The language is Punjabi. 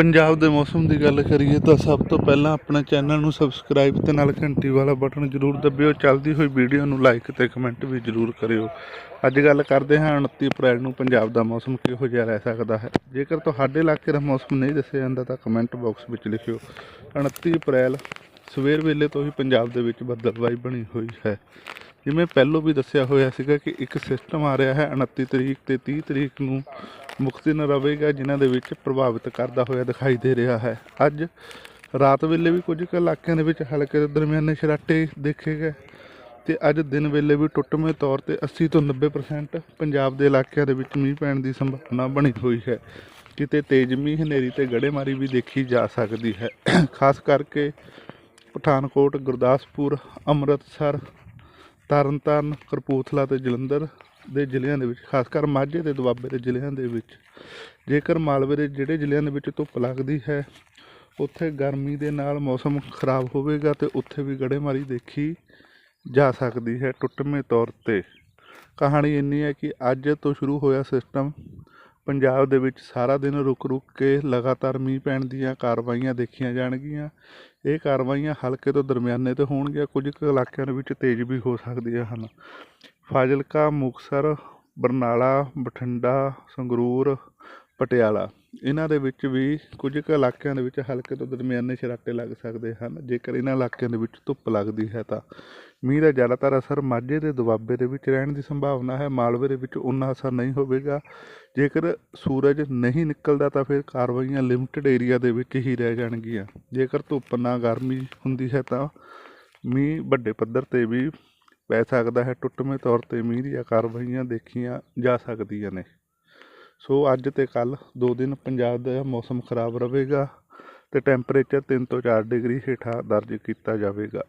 ਪੰਜਾਬ ਦੇ ਮੌਸਮ ਦੀ ਗੱਲ ਕਰੀਏ ਤਾਂ ਸਭ ਤੋਂ ਪਹਿਲਾਂ ਆਪਣੇ ਚੈਨਲ ਨੂੰ ਸਬਸਕ੍ਰਾਈਬ ਤੇ ਨਾਲ ਘੰਟੀ ਵਾਲਾ ਬਟਨ ਜ਼ਰੂਰ ਦਬਿਓ। ਚੱਲਦੀ ਹੋਈ ਵੀਡੀਓ ਨੂੰ ਲਾਈਕ ਤੇ ਕਮੈਂਟ ਵੀ ਜ਼ਰੂਰ ਕਰਿਓ। ਅੱਜ ਗੱਲ ਕਰਦੇ ਹਾਂ 29 ਅਪ੍ਰੈਲ ਨੂੰ ਪੰਜਾਬ ਦਾ ਮੌਸਮ ਕਿਹੋ ਜਿਹਾ ਰਹਿ ਸਕਦਾ ਹੈ। ਜੇਕਰ ਤੁਹਾਡੇ ਇਲਾਕੇ ਦਾ ਮੌਸਮ ਨਹੀਂ ਦੱਸਿਆ ਜਾਂਦਾ ਤਾਂ ਕਮੈਂਟ ਬਾਕਸ ਵਿੱਚ ਲਿਖਿਓ। 29 ਅਪ੍ਰੈਲ ਸਵੇਰ ਵੇਲੇ ਤੋਂ ਹੀ ਪੰਜਾਬ ਦੇ ਵਿੱਚ ਬੱਦਲਵਾਈ ਬਣੀ ਹੋਈ ਹੈ। ਜਿਵੇਂ ਪਹਿਲੋਂ ਵੀ ਦੱਸਿਆ ਹੋਇਆ ਸੀਗਾ ਕਿ ਇੱਕ ਸਿਸਟਮ ਆ ਰਿਹਾ ਹੈ 29 ਤਰੀਕ ਤੇ 30 ਤਰੀਕ ਨੂੰ ਮੁਕਤ ਦਿਨ ਰਵੇਗਾ, ਜਿਨ੍ਹਾਂ ਦੇ ਵਿੱਚ ਪ੍ਰਭਾਵਿਤ ਕਰਦਾ ਹੋਇਆ ਦਿਖਾਈ ਦੇ ਰਿਹਾ ਹੈ। ਅੱਜ ਰਾਤ ਵੇਲੇ ਵੀ ਕੁਝ ਕੁ ਇਲਾਕਿਆਂ ਦੇ ਵਿੱਚ ਹਲਕੇ ਤੋਂ ਦਰਮਿਆਨੇ ਛਰਾਟੇ ਦੇਖੇ ਗਏ ਤੇ ਅੱਜ ਦਿਨ ਵੇਲੇ ਵੀ ਟੁੱਟਵੇਂ ਤੌਰ ਤੇ 80 ਤੋਂ 90% ਪੰਜਾਬ ਦੇ ਇਲਾਕਿਆਂ ਦੇ ਵਿੱਚ ਮੀਂਹ ਪੈਣ ਦੀ ਸੰਭਾਵਨਾ ਬਣੀ ਹੋਈ ਹੈ। ਕਿਤੇ ਤੇਜ਼ ਮੀਂਹ, ਹਨੇਰੀ ਤੇ ਗੜੇਮਾਰੀ ਵੀ ਦੇਖੀ ਜਾ ਸਕਦੀ ਹੈ। ਖਾਸ ਕਰਕੇ ਪਠਾਨਕੋਟ, ਗੁਰਦਾਸਪੁਰ, ਅੰਮ੍ਰਿਤਸਰ, ਤਰਨਤਾਰਨ, ਕਪੂਰਥਲਾ ਤੇ ਜਲੰਧਰ ਦੇ ਜ਼ਿਲ੍ਹਿਆਂ ਦੇ ਵਿੱਚ, ਖਾਸ ਕਰ ਮਾਝੇ ਤੇ ਦੁਆਬੇ ਦੇ ਜ਼ਿਲ੍ਹਿਆਂ ਦੇ ਵਿੱਚ। ਜੇਕਰ ਮਾਲਵੇ ਦੇ ਜਿਹੜੇ ਜ਼ਿਲ੍ਹਿਆਂ ਦੇ ਵਿੱਚ ਧੁੱਪ ਲੱਗਦੀ ਹੈ, ਉੱਥੇ ਗਰਮੀ ਦੇ ਨਾਲ ਮੌਸਮ ਖਰਾਬ ਹੋਵੇਗਾ ਤੇ ਉੱਥੇ ਵੀ ਗੜੇਮਾਰੀ ਦੇਖੀ ਜਾ ਸਕਦੀ ਹੈ ਟੁੱਟਵੇਂ ਤੌਰ ਤੇ। ਕਹਾਣੀ ਇੰਨੀ ਹੈ ਕਿ ਅੱਜ ਤੋਂ ਸ਼ੁਰੂ ਹੋਇਆ ਸਿਸਟਮ, ਪੰਜਾਬ ਦੇ ਵਿੱਚ ਸਾਰਾ ਦਿਨ ਰੁਕ ਰੁਕ ਕੇ ਲਗਾਤਾਰ ਮੀਂਹ ਪੈਣ ਦੀਆਂ ਕਾਰਵਾਈਆਂ ਦੇਖੀਆਂ ਜਾਣਗੀਆਂ। ਇਹ ਕਾਰਵਾਈਆਂ ਹਲਕੇ ਤੋਂ ਦਰਮਿਆਨੇ ਤੇ ਹੋਣਗੀਆਂ, ਕੁਝ ਕੁ ਇਲਾਕਿਆਂ ਦੇ ਵਿੱਚ ਤੇਜ਼ ਵੀ ਹੋ ਸਕਦੀਆਂ ਹਨ। ਫਾਜ਼ਿਲਕਾ, ਮੁਕਤਸਰ, ਬਰਨਾਲਾ, ਬਠਿੰਡਾ, ਸੰਗਰੂਰ, ਪਟਿਆਲਾ। ਇਹਨਾਂ ਦੇ ਵਿੱਚ ਵੀ ਕੁਝ ਕੁ ਇਲਾਕਿਆਂ ਦੇ ਵਿੱਚ ਹਲਕੇ ਤੋਂ ਦਰਮਿਆਨੇ ਛਰਾਟੇ ਲੱਗ ਸਕਦੇ ਹਨ। ਜੇਕਰ ਇਹਨਾਂ ਇਲਾਕਿਆਂ ਦੇ ਵਿੱਚ ਧੁੱਪ ਲੱਗਦੀ ਹੈ ਤਾਂ ਮੀਂਹ ਦਾ ਜ਼ਿਆਦਾਤਰ ਅਸਰ ਮਾਝੇ ਦੇ ਦੁਆਬੇ ਦੇ ਵਿੱਚ ਰਹਿਣ ਦੀ ਸੰਭਾਵਨਾ ਹੈ। ਮਾਲਵੇ ਦੇ ਵਿੱਚ ਉਨਾ ਅਸਰ ਨਹੀਂ ਹੋਵੇਗਾ। ਜੇਕਰ ਸੂਰਜ ਨਹੀਂ ਨਿਕਲਦਾ ਤਾਂ ਫਿਰ ਕਾਰਵਾਈਆਂ ਲਿਮਟਿਡ ਏਰੀਆ ਦੇ ਵਿੱਚ ਹੀ ਰਹਿ ਜਾਣਗੀਆਂ। ਜੇਕਰ ਧੁੱਪ ਨਾ ਗਰਮੀ ਹੁੰਦੀ ਹੈ ਤਾਂ ਮੀਂਹ ਵੱਡੇ ਪੱਧਰ ਤੇ ਵੀ ਪੈ ਸਕਦਾ ਹੈ, ਟੁੱਟਵੇਂ ਤੌਰ ਤੇ ਮੀਂਹ ਦੀਆਂ ਕਾਰਵਾਈਆਂ ਦੇਖੀਆਂ ਜਾ ਸਕਦੀਆਂ ਨੇ। ਸੋ ਅੱਜ ਤੇ ਕੱਲ ਦੋ ਦਿਨ ਪੰਜਾਬ ਦਾ ਮੌਸਮ ਖਰਾਬ ਰਹੇਗਾ ਤੇ ਟੈਂਪਰੇਚਰ 3 ਤੋਂ 4 ਡਿਗਰੀ ਹੇਠਾਂ ਦਰਜ ਕੀਤਾ ਜਾਵੇਗਾ।